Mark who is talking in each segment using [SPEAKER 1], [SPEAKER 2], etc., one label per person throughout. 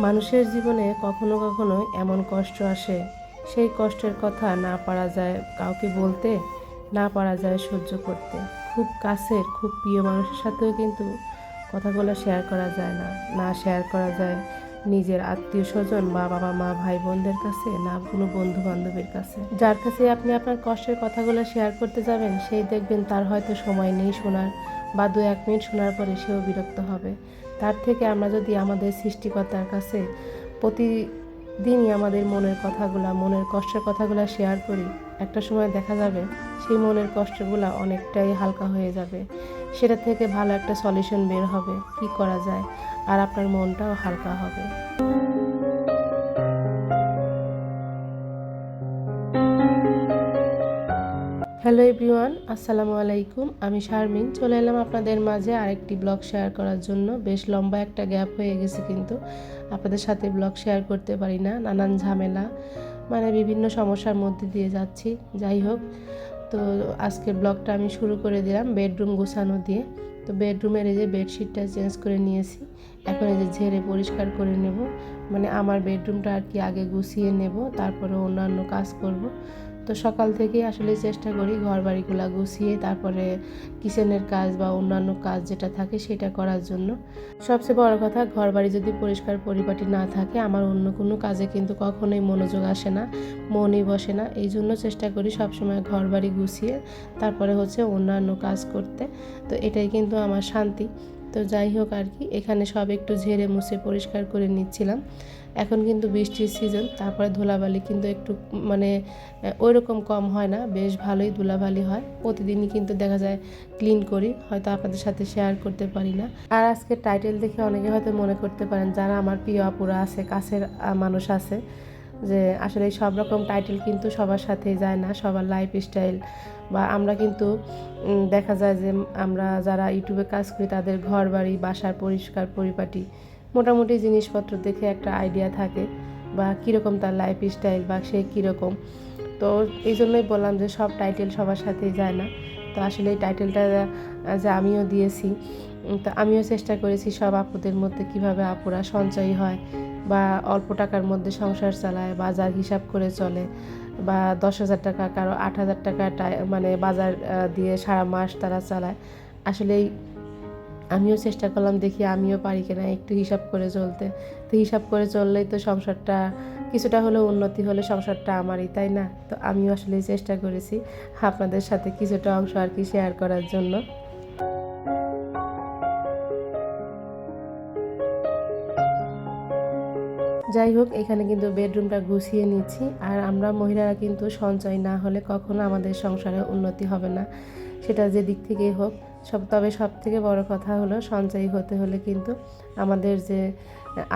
[SPEAKER 1] মানুষের জীবনে কখনো কখনো এমন কষ্ট আসে। সেই কষ্টের কথা না পারা যায় কাউকে বলতে, না পারা যায় সহ্য করতে। খুব কাছের, খুব প্রিয় মানুষের সাথেও কিন্তু কথাগুলো শেয়ার করা যায় না। না শেয়ার করা যায় নিজের আত্মীয় স্বজন বা বাবা, মা, ভাই, বোনদের কাছে, না কোনো বন্ধু বান্ধবের কাছে। যার কাছে আপনি আপনার কষ্টের কথাগুলো শেয়ার করতে যাবেন, সেই দেখবেন তার হয়তো সময় নেই শোনার। বা দু এক মিনিট শোনার পরে সেও বিরক্ত হবে। তার থেকে আমরা যদি আমাদের সৃষ্টিকর্তার কাছে প্রতিদিনই আমাদের মনের কথাগুলা, মনের কষ্টের কথাগুলো শেয়ার করি, একটা সময় দেখা যাবে সেই মনের কষ্টগুলো অনেকটাই হালকা হয়ে যাবে। সেটা থেকে ভালো একটা সলিউশন বের হবে, কি করা যায়? আর আপনার মনটাও হালকা হবে। হ্যালো এভরিওয়ান, আসসালামু আলাইকুম। আমি শারমিন। চলে এলাম আপনাদের মাঝে আরেকটি ব্লগ শেয়ার করার জন্য। বেশ লম্বা একটা গ্যাপ হয়ে গেছে কিন্তু। আপনাদের সাথে ব্লগ শেয়ার করতে পারি না। নানান ঝামেলা মানে বিভিন্ন সমস্যার মধ্যে দিয়ে যাচ্ছি। যাই হোক, তো আজকের ব্লগটা আমি শুরু করে দিলাম বেডরুম গোছানো দিয়ে। তো বেডরুমের এই যে বেডশিটটা চেঞ্জ করে নিয়েছি। এখন এই যে ঝেড়ে পরিষ্কার করে নেব। মানে আমার বেডরুমটা আর কি আগে গুছিয়ে নেব, তারপরে অন্যান্য কাজ করব। তো সকাল থেকেই আসলে চেষ্টা করি ঘর বাড়িগুলো গুছিয়ে, তারপরে কিচেনের কাজ বা অন্যান্য কাজ যেটা থাকে সেটা করার জন্য। সবচেয়ে বড় কথা ঘর বাড়ি যদি পরিষ্কার পরিপাটি না থাকে, আমার অন্য কোনো কাজে কিন্তু কখনোই মনোযোগ আসে না, মনই বসে না। এই জন্য চেষ্টা করি সবসময় ঘর বাড়ি গুছিয়ে, তারপরে হচ্ছে অন্যান্য কাজ করতে। তো এটাই কিন্তু আমার শান্তি। তো যাই হোক আর কি, এখানে সব একটু ঝেড়ে মুছে পরিষ্কার করে নিচ্ছিলাম। এখন কিন্তু বৃষ্টির সিজন তারপরে ধুলাবালি কিন্তু একটু মানে ওই রকম কম হয় না, বেশ ভালোই ধুলাবালি হয়। প্রতিদিনই কিন্তু দেখা যায় ক্লিন করি, হয়তো আপনাদের সাথে শেয়ার করতে পারি না। আর আজকে টাইটেল দেখে অনেকে হয়তো মনে করতে পারেন, যারা আমার প্রিয় আপুরা আছে, কাছের মানুষ আছে যে আসলে সব রকম টাইটেল কিন্তু সবার সাথেই যায় না, সবার লাইফ স্টাইল বা আমরা কিন্তু দেখা যায় যে আমরা যারা ইউটিউবে কাজ করি তাদের ঘর বাড়ি বাসার পরিষ্কার পরিপাটি মোটামুটি জিনিসপত্র দেখে একটা আইডিয়া থাকে বা কীরকম তার লাইফ স্টাইল বা সে কীরকম। তো এই জন্যই বললাম যে সব টাইটেল সবার সাথেই যায় না। তো আসলে এই টাইটেলটা যে আমিও দিয়েছি, তো আমিও চেষ্টা করেছি সব আপুদের মধ্যে কীভাবে আপুরা সঞ্চয়ী হয় বা অল্প টাকার মধ্যে সংসার চালায়, বাজার হিসাব করে চলে বা দশ হাজার টাকা কারও আট হাজার টাকা মানে বাজার দিয়ে সারা মাস তারা চালায়। আসলেই আমিও চেষ্টা করলাম দেখি আমিও পারি কিনা একটু হিসাব করে চলতে। তো হিসাব করে চললেই তো সংসারটা কিছুটা হলেও উন্নতি হলে সংসারটা আমারই, তাই না? তো আমিও আসলে চেষ্টা করেছি আপনাদের সাথে কিছুটা অংশ আর কি শেয়ার করার জন্য। যাই হোক, এখানে কিন্তু বেডরুমটা গুছিয়ে নিচ্ছি। আর আমরা মহিলারা কিন্তু সঞ্চয় না হলে কখনো আমাদের সংসারে উন্নতি হবে না। সেটা যে দিক থেকেই হোক। সব তবে সব থেকে বড় কথা হলো, সঞ্চয়ী হতে হলে কিন্তু আমাদের যে,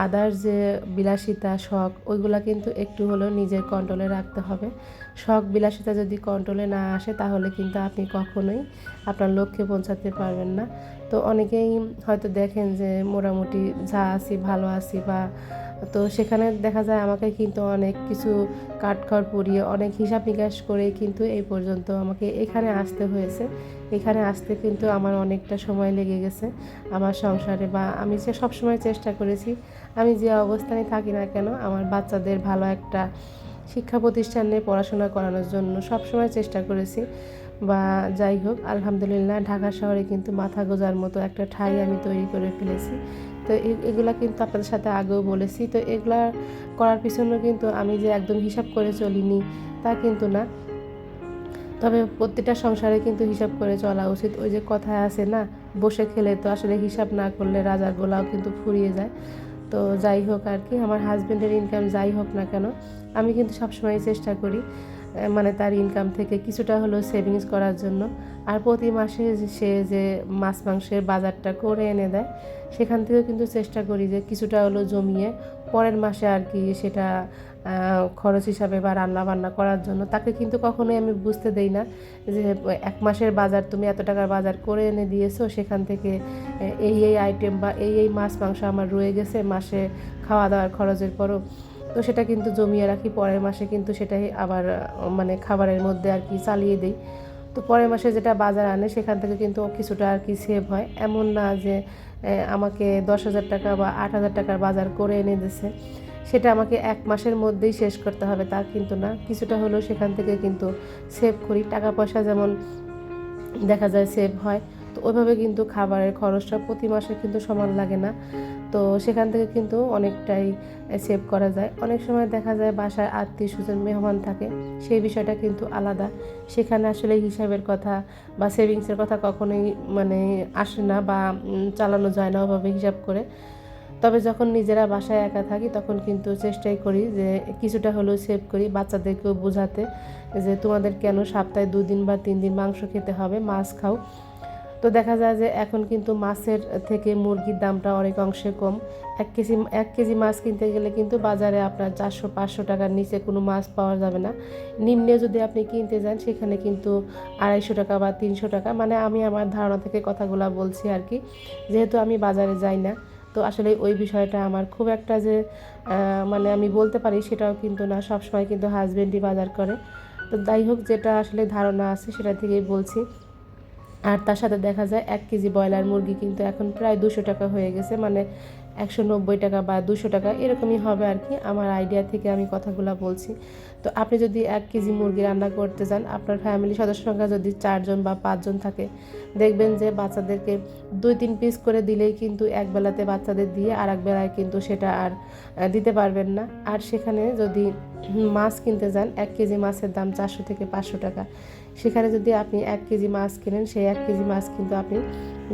[SPEAKER 1] আদার যে বিলাসিতা, শখ, ওইগুলা কিন্তু একটু হলেও নিজের কন্ট্রোলে রাখতে হবে। শখ, বিলাসিতা যদি কন্ট্রোলে না আসে, তাহলে কিন্তু আপনি কখনোই আপনার লক্ষ্যে পৌঁছাতে পারবেন না। তো অনেকেই হয়তো দেখেন যে মোটামুটি যা আছি ভালো আছি বা তো সেখানে দেখা যায় আমাকে কিন্তু অনেক কিছু কাঠখড় পরিয়ে অনেক হিসাব নিকাশ করে কিন্তু এই পর্যন্ত আমাকে এখানে আসতে হয়েছে। এখানে আসতে কিন্তু আমার অনেকটা সময় লেগে গেছে আমার সংসারে বা আমি যে সবসময় চেষ্টা করেছি, আমি যে অবস্থানে থাকি না কেন আমার বাচ্চাদের ভালো একটা শিক্ষা প্রতিষ্ঠানে পড়াশোনা করানোর জন্য সবসময় চেষ্টা করেছি। বা যাই হোক, আলহামদুলিল্লাহ ঢাকা শহরে কিন্তু মাথা গোজার মতো একটা ঠাই আমি তৈরি করে ফেলেছি। তো এগুলা কিন্তু আপনাদের সাথে আগেও বলেছি। তো এগুলা করার পিছনেও কিন্তু আমি যে একদম হিসাব করে চলিনি, তা কিন্তু না। তবে প্রত্যেকটা সংসারে কিন্তু হিসাব করে চলা উচিত। ওই যে কথায় আছে না, বসে খেলে তো আসলে হিসাব না করলে রাজার গোলাও কিন্তু ফুরিয়ে যায়। তো যাই হোক আর কি, আমার হাজব্যান্ডের ইনকাম যাই হোক না কেন, আমি কিন্তু সবসময় চেষ্টা করি মানে তার ইনকাম থেকে কিছুটা হলেও সেভিংস করার জন্য। আর প্রতি মাসে সে যে মাছ মাংসের বাজারটা করে এনে দেয় সেখান থেকেও কিন্তু চেষ্টা করি যে কিছুটা হলো জমিয়ে পরের মাসে আর কি সেটা খরচ হিসাবে বা রান্না বান্না করার জন্য। তাকে কিন্তু কখনোই আমি বুঝতে দেই না যে, এক মাসের বাজার তুমি এত টাকার বাজার করে এনে দিয়েছ, সেখান থেকে এই এই আইটেম বা এই এই মাছ, মাংস আমার রয়ে গেছে, মাসে খাওয়া দাওয়ার খরচের পরও। তো সেটা কিন্তু জমিয়ে রাখি, পরের মাসে কিন্তু সেটাই আবার মানে খাবারের মধ্যে আর কি চালিয়ে দিই। তো পরের মাসে যেটা বাজার আনে, সেখান থেকে কিন্তু কিছুটা আর কি সেভ হয়। এমন না যে আমাকে দশ হাজার টাকা বা আট হাজার টাকার বাজার করে এনে দিছে। সেটা আমাকে এক মাসের মধ্যেই শেষ করতে হবে, তা কিন্তু না। কিছুটা হলেও সেখান থেকে কিন্তু সেভ করি। টাকা পয়সা যেমন দেখা যায় সেভ হয় তো ওইভাবে কিন্তু খাবারের খরচটা প্রতি মাসে কিন্তু সমান লাগে না। তো সেখান থেকে কিন্তু অনেকটাই সেভ করা যায়। অনেক সময় দেখা যায় বাসায় আত্মীয় স্বজন মেহমান থাকে, সেই বিষয়টা কিন্তু আলাদা। সেখানে আসলে হিসাবের কথা বা সেভিংসের কথা কখনোই মানে আসে না বা চালানো যায় না ওভাবে হিসাব করে। তবে যখন নিজেরা বাসায় একা থাকি তখন কিন্তু চেষ্টাই করি যে কিছুটা হলেও সেভ করি বাচ্চাদেরকেও বোঝাতে যে তোমাদের কেন সপ্তাহে দুদিন বা তিন দিন মাংস খেতে হবে, মাছ খাও। তো দেখা যায় যে এখন কিন্তু মাছের থেকে মুরগির দামটা অনেক অংশে কম। এক কেজি এক কেজি মাছ কিনতে গেলে কিন্তু বাজারে আপনার চারশো, পাঁচশো টাকার নিচে কোনো মাছ পাওয়া যাবে না। নিম্নে যদি আপনি কিনতে যান, সেখানে কিন্তু আড়াইশো টাকা বা তিনশো টাকা। মানে আমি আমার ধারণা থেকে কথাগুলো বলছি আর কি। যেহেতু আমি বাজারে যাই না, তো আসলে ওই বিষয়টা আমার খুব একটা যে মানে আমি বলতে পারি সেটাও কিন্তু না। সবসময় কিন্তু হাজবেন্ডই বাজার করে। তো যাই হোক, যেটা আসলে ধারণা আছে সেটা থেকেই বলছি। আর তার সাথে দেখা যায় এক কেজি ব্রয়লার মুরগি কিন্তু এখন প্রায় দুশো টাকা হয়ে গেছে মানে একশো নব্বই টাকা বা দুশো টাকা, এরকমই হবে আর কি। আমার আইডিয়া থেকে আমি কথাগুলো বলছি। তো আপনি যদি এক কেজি মুরগি রান্না করতে যান, আপনার ফ্যামিলি সদস্য সংখ্যা যদি চারজন বা পাঁচজন থাকে, দেখবেন যে বাচ্চাদেরকে দুই তিন পিস করে দিলেই কিন্তু এক বেলাতে বাচ্চাদের দিয়ে আর এক বেলায় কিন্তু সেটা আর দিতে পারবেন না। আর সেখানে যদি মাছ কিনতে যান, এক কেজি মাছের দাম চারশো থেকে পাঁচশো টাকা। সেখানে যদি আপনি এক কেজি মাছ কিনেন, সেই এক কেজি মাছ কিন্তু আপনি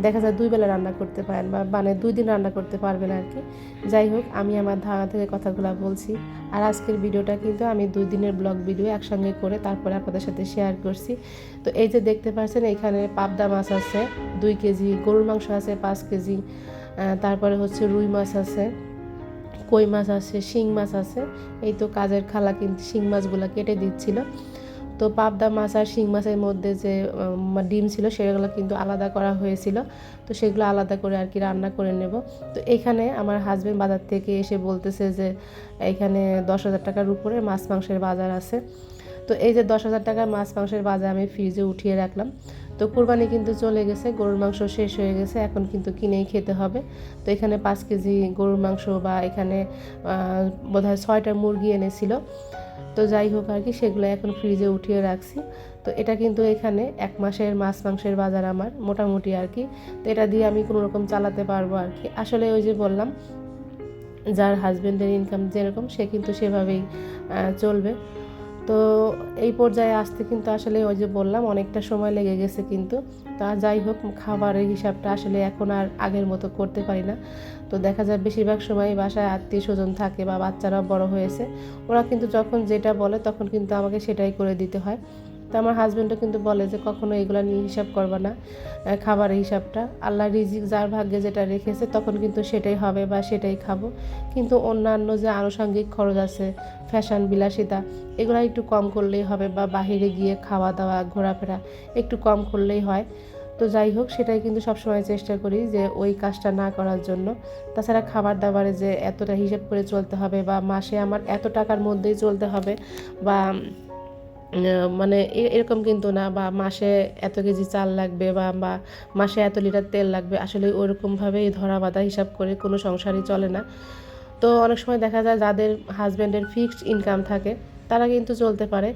[SPEAKER 1] দেখা যায় দুই বেলা রান্না করতে পারেন বা মানে দুই দিন রান্না করতে পারবেন আর কি। যাই হোক, আমি আমার ধারণা থেকে কথাগুলো বলছি। আর আজকের ভিডিওটা কিন্তু আমি দুই দিনের ব্লগ ভিডিও একসঙ্গে করে তারপরে আপনাদের সাথে শেয়ার করছি। তো এই যে দেখতে পাচ্ছেন, এখানে পাবদা মাছ আছে, দুই কেজি, গরুর মাংস আছে পাঁচ কেজি তারপরে হচ্ছে রুই মাছ আছে, কই মাছ আছে, শিং মাছ আছে। এই তো কাজের খালা কিন্তু শিং মাছগুলো কেটে দিচ্ছিল। তো পাবদা মাছ আর শিং মাছের মধ্যে যে ডিম ছিল সেগুলো কিন্তু আলাদা করা হয়েছিল। তো সেগুলো আলাদা করে আর কি রান্না করে নেব। তো এখানে আমার হাজবেন্ড বাজার থেকে এসে বলতেছে যে, এখানে দশ হাজার টাকার উপরে মাছ মাংসের বাজার আছে। তো এই যে দশ হাজার টাকার মাছ মাংসের বাজার আমি ফ্রিজে উঠিয়ে রাখলাম। তো কোরবানি কিন্তু চলে গেছে, গরুর মাংস শেষ হয়ে গেছে, এখন কিন্তু কিনেই খেতে হবে। তো এখানে পাঁচ কেজি গরুর মাংস বা এখানে বোধহয় ছয়টা মুরগি এনেছিল। তো যাই হোক আর কি, সেগুলো এখন ফ্রিজে উঠিয়ে রাখছি। তো এটা কিন্তু এখানে এক মাসের মাছ মাংসের বাজার আমার, মোটামুটি আর কি। তো এটা দিয়ে আমি কোনো রকম চালাতে পারব আর কি। আসলে ওই যে বললাম, যার হাজবেন্ডের ইনকাম যেরকম, সে কিন্তু সেভাবেই চলবে। তো এই পর্যায়ে আসতে কিন্তু আসলে ওই যে বললাম, অনেকটা সময় লেগে গেছে কিন্তু। তা যাই হোক, খাবারের হিসাবটা আসলে এখন আর আগের মতো করতে পারি না। তো দেখা যায় বেশিরভাগ সময় বাসায় আত্মীয় স্বজন থাকে বা বাচ্চারা বড় হয়েছে। ওরা কিন্তু যখন যেটা বলে তখন কিন্তু আমাকে সেটাই করে দিতে হয়। তো আমার হাজব্যান্ডও কিন্তু বলে যে কখনো এগুলো নিয়ে হিসাব করবে না খাবারের হিসাবটা। আল্লাহ রিজিক যার ভাগ্যে যেটা রেখেছে তখন কিন্তু সেটাই হবে বা সেটাই খাব। কিন্তু অন্যান্য যে আনুষঙ্গিক খরচ আছে ফ্যাশন বিলাসিতা, এগুলো একটু কম করলেই হবে বা বাইরে গিয়ে খাওয়া দাওয়া, ঘোরাফেরা একটু কম করলেই হয়। তো যাই হোক, সেটাই কিন্তু সবসময় চেষ্টা করি যে ওই কাজটা না করার জন্য। তাছাড়া খাবার দাবারে যে এতটা হিসেব করে চলতে হবে বা মাসে আমার এত টাকার মধ্যেই চলতে হবে বা মানে এরকম কিন্তু না বা মাসে এত কেজি চাল লাগবে বা বা মাসে এত লিটার তেল লাগবে, আসলে ওরকমভাবেই ধরা বাঁধা হিসাব করে কোনো সংসারই চলে না। তো অনেক সময় দেখা যায় যাদের হাজব্যান্ডের ফিক্সড ইনকাম থাকে, তারা কিন্তু চলতে পারে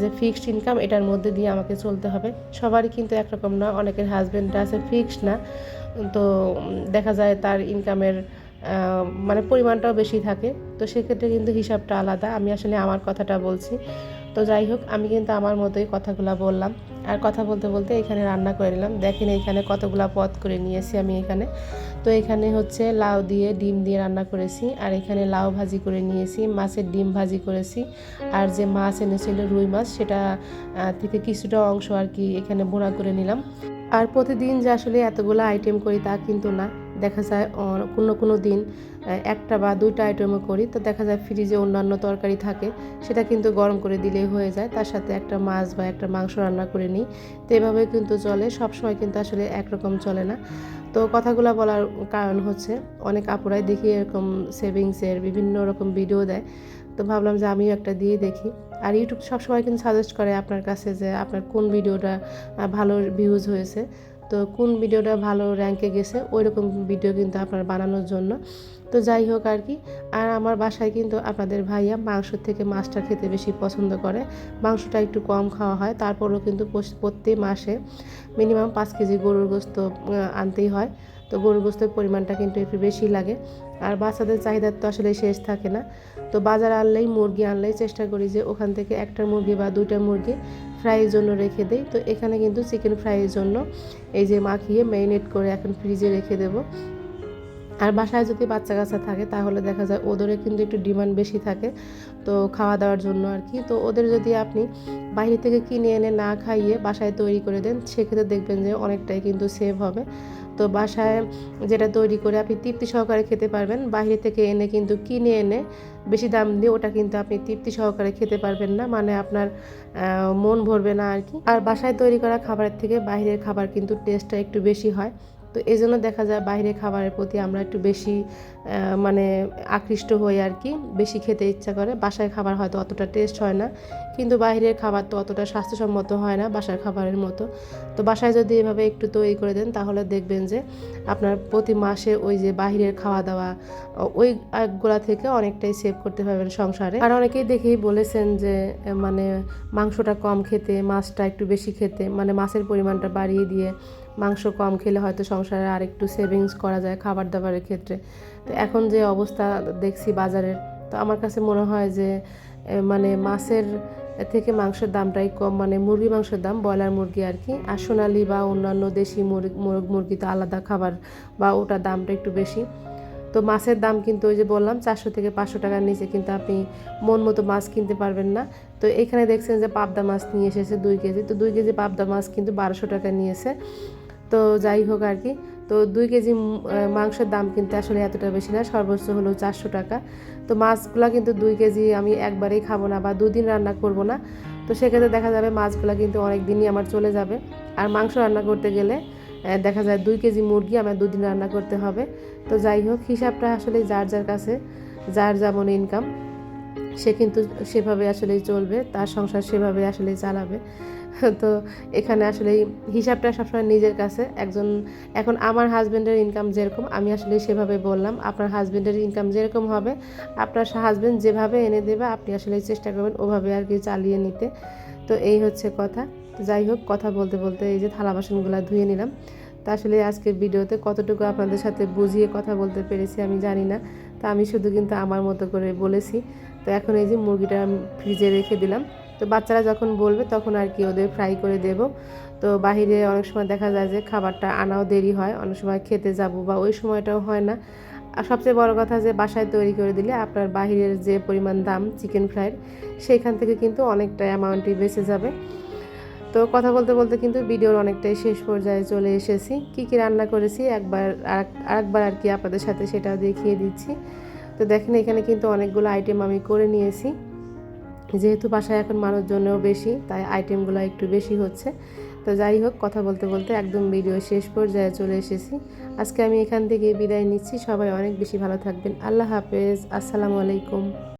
[SPEAKER 1] যে ফিক্সড ইনকাম এটার মধ্যে দিয়ে আমাকে চলতে হবে। সবারই কিন্তু একরকম না, অনেকের হাজব্যান্ড আছে ফিক্সড না। তো দেখা যায় তার ইনকামের মানে পরিমাণটাও বেশি থাকে। তো সেক্ষেত্রে কিন্তু হিসাবটা আলাদা। আমি আসলে আমার কথাটা বলছি। তো যাই হোক, আমি কিন্তু আমার মতোই কথাগুলো বললাম। আর কথা বলতে বলতে এখানে রান্না করে নিলাম। দেখেন এখানে কতগুলো পদ করে নিয়েছি আমি এখানে। তো এখানে হচ্ছে লাউ দিয়ে ডিম দিয়ে রান্না করেছি। আর এখানে লাউ ভাজি করে নিয়েছি, মাছের ডিম ভাজি করেছি। আর যে মাছ এনেছিল রুই মাছ, সেটা থেকে কিছুটা অংশ আর কি এখানে বোনা করে নিলাম। আর প্রতিদিন যে আসলে এতগুলো আইটেম করি তা কিন্তু না। দেখা যায় কোনো কোনো দিন একটা বা দুইটা আইটেমও করি। তো দেখা যায় ফ্রিজে অন্যান্য তরকারি থাকে, সেটা কিন্তু গরম করে দিলেই হয়ে যায়। তার সাথে একটা মাছ বা একটা মাংস রান্না করে নিই। তো এভাবে কিন্তু চলে। সবসময় কিন্তু আসলে একরকম চলে না। তো কথাগুলো বলার কারণ হচ্ছে, অনেক আপুরাই দেখি এরকম সেভিংসের বিভিন্ন রকম ভিডিও দেয়। তো ভাবলাম যে আমিও একটা দিয়ে দেখি। আর ইউটিউব সবসময় কিন্তু সাজেস্ট করে আপনার কাছে যে আপনার কোন ভিডিওটা ভালো ভিউজ হয়েছে। তো কোন ভিডিওটা ভালো র্যাঙ্কে গেছে ওই রকম ভিডিও কিন্তু আপনার বানানোর জন্য। তো যাই হোক আর কি, আর আমার বাসায় কিন্তু আপনাদের ভাইয়া মাংসর থেকে মাছটা খেতে বেশি পছন্দ করে। মাংসটা একটু কম খাওয়া হয়, তারপরেও কিন্তু প্রত্যেক মাসে মিনিমাম পাঁচ কেজি গরুর গোস্ত আনতেই হয়। তো গরুর গোস্তের পরিমাণটা কিন্তু একটু বেশি লাগে। আর বাচ্চাদের চাহিদা তো আসলে শেষ থাকে না। তো বাজার আনলেই, মুরগি আনলেই চেষ্টা করি যে ওখান থেকে একটা মুরগি বা দুইটা মুরগি ফ্রাইয়ের জন্য রেখে দেই। তো এখানে কিন্তু চিকেন ফ্রাইয়ের জন্য এই যে মাখিয়ে ম্যারিনেট করে এখন ফ্রিজে রেখে দেবো। আর বাসায় যদি বাচ্চা কাচ্চা থাকে, তাহলে দেখা যায় ওদেরও কিন্তু একটু ডিমান্ড বেশি থাকে। তো খাওয়া দাওয়ার জন্য আর কি। তো ওদের যদি আপনি বাইরে থেকে কিনে এনে না খাইয়ে বাসায় তৈরি করে দেন, সেক্ষেত্রে দেখবেন যে অনেকটাই কিন্তু সেভ হবে। তো বাসায় যেটা তৈরি করে আপনি তৃপ্তি সহকারে খেতে পারবেন, বাইরে থেকে এনে কিন্তু কিনে এনে বেশি দাম দিয়ে ওটা কিন্তু আপনি তৃপ্তি সহকারে খেতে পারবেন না মানে আপনার মন ভরবে না আর কি। আর বাসায় তৈরি করা খাবারের থেকে বাইরের খাবার কিন্তু টেস্টটা একটু বেশি হয়। তো এই জন্য দেখা যায় বাইরের খাবারের প্রতি আমরা একটু বেশি মানে আকৃষ্ট হই আর কি, বেশি খেতে ইচ্ছা করে। বাসায় খাবার হয়তো অতটা টেস্ট হয় না, কিন্তু বাইরের খাবার তো অতটা স্বাস্থ্যসম্মত হয় না বাসার খাবারের মতো। তো বাসায় যদি এভাবে একটু তৈরি করে দেন, তাহলে দেখবেন যে আপনার প্রতি মাসে ওই যে বাইরের খাওয়া দাওয়া, ওই গুলা থেকে অনেকটাই সেভ করতে পারবেন সংসারে। আর অনেকেই দেখেই বলেছেন যে মানে মাংসটা কম খেতে, মাছটা একটু বেশি খেতে মানে মাছের পরিমাণটা বাড়িয়ে দিয়ে মাংস কম খেলে হয়তো সংসারে আর একটু সেভিংস করা যায় খাবার দাবারের ক্ষেত্রে। তো এখন যে অবস্থা দেখছি বাজারের, তো আমার কাছে মনে হয় যে মানে মাছের থেকে মাংসের দামটাই কম মানে মুরগি মাংসের দাম, ব্রয়লার মুরগি আর কি। আর সোনালি বা অন্যান্য দেশি মুরগ মুরগ তো আলাদা খাবার বা ওটার দামটা একটু বেশি। তো মাছের দাম কিন্তু ওই যে বললাম, চারশো থেকে পাঁচশো টাকার নিচে কিন্তু আপনি মন মতো মাছ কিনতে পারবেন না। তো এখানে দেখছেন যে পাবদা মাছ নিয়ে এসেছে দুই কেজি, তো দুই কেজি পাবদা মাছ কিন্তু বারোশো টাকা নিয়েছে। তো যাই হোক আর কি। তো দুই কেজি মাংসের দাম কিন্তু আসলে এতটা বেশি না, সর্বোচ্চ হলো চারশো টাকা। তো মাছগুলা কিন্তু দুই কেজি আমি একবারেই খাব না বা দুদিন রান্না করব না। তো সেক্ষেত্রে দেখা যাবে মাছগুলা কিন্তু অনেক দিনই আমার চলে যাবে। আর মাংস রান্না করতে গেলে দেখা যায় দুই কেজি মুরগি আমার দুদিন রান্না করতে হবে। তো যাই হোক, হিসাবটা আসলে যার যার কাছে, যার যেমন ইনকাম সে কিন্তু সেভাবে আসলেই চলবে, তার সংসার সেভাবে আসলেই চালাবে। তো এখানে আসলে হিসাবটা সবসময় নিজের কাছে। একজন, এখন আমার হাজব্যান্ডের ইনকাম যেরকম, আমি আসলে সেভাবে বললাম, আপনার হাজব্যান্ডের ইনকাম যেরকম হবে, আপনার হাজব্যান্ড যেভাবে এনে দেবে, আপনি আসলে চেষ্টা করবেন ওভাবে আর কি চালিয়ে নিতে। তো এই হচ্ছে কথা। যাই হোক, কথা বলতে বলতে এই যে থালা বাসনগুলো ধুয়ে নিলাম। তা আসলে আজকের ভিডিওতে কতটুকু আপনাদের সাথে বুঝিয়ে কথা বলতে পেরেছি আমি জানি না। তা আমি শুধু কিন্তু আমার মতো করে বলেছি। তো এখন এই যে মুরগিটা ফ্রিজে রেখে দিলাম। তো বাচ্চারা যখন বলবে তখন আর কি ওদের ফ্রাই করে দেব। তো বাহিরে অনেক সময় দেখা যায় যে খাবারটা আনাও দেরি হয়, অনেক সময় খেতে যাব বা ওই সময়টাও হয় না। আর সবচেয়ে বড় কথা যে বাসায় তৈরি করে দিলে আপনার বাহিরের যে পরিমাণ দাম চিকেন ফ্রাইয়ের সেইখান থেকে কিন্তু অনেকটা অ্যামাউন্টই বেঁচে যাবে। তো কথা বলতে বলতে কিন্তু ভিডিওর অনেকটাই শেষ পর্যায়ে চলে এসেছি। কি কি রান্না করেছি একবার আরেক- আরেকবার আর কি আপনাদের সাথে সেটাও দেখিয়ে দিচ্ছি। তো দেখেন এখানে কিন্তু অনেকগুলো আইটেম আমি করে নিয়েছি। যেহেতু বাসায় এখন মানুষজনও বেশি, তাই আইটেমগুলো একটু বেশি হচ্ছে। তো যাই হোক, কথা বলতে বলতে একদম ভিডিও শেষ পর্যায়ে চলে এসেছি। আজকে আমি এখান থেকে বিদায় নিচ্ছি। সবাই অনেক বেশি ভালো থাকবেন। আল্লাহ হাফেজ। আসসালামু আলাইকুম।